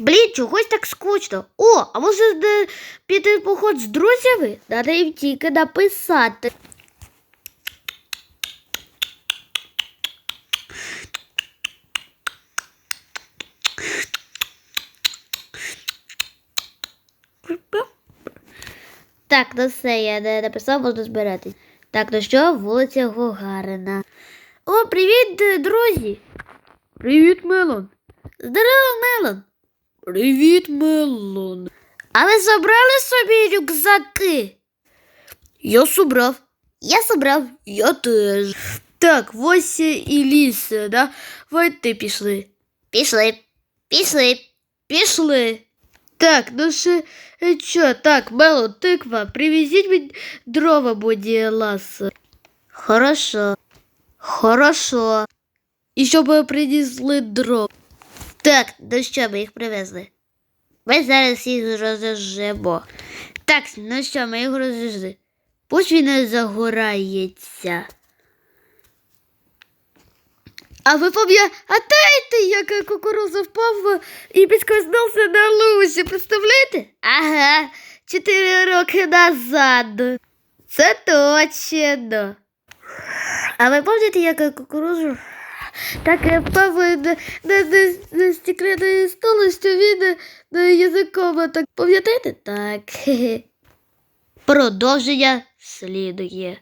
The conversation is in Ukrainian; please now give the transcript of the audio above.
Блін, чогось так скучно. О, а може піти поход з друзями? Треба їм тільки написати. Так, ну все, я не написав, можна збиратись. Так, ну що, вулиця Гагарина. О, привіт, друзі! Привіт, Мелон. Здорово, Мелон! Привіт, Мелон. А ви забрали собі рюкзаки? Я собрав. Я собрав. Я теж. Так, ось і ліс, да? Давайте пішли. Пішли. Пішли. Пішли. Так, ну ще е, що, так, Мелон, тиква, привезіть мені дрова, будь ласка. Хорошо. Хорошо. І щоб ви принесли дров. Так, ну що, ми їх привезли. Ми зараз їх розжимо. Так, ну що, ми їх розжили. Пусть він не загорається. А ви пам'ятаєте, як кукуруза впав і підскознувся на лузі, представляєте? Ага, чотири роки назад. Це точно. А ви пам'ятаєте, як кукурузу? Так е, не, не, не на стеклянний стол, він не язикова. так пам'ятаєте? Так. Продовження слідує.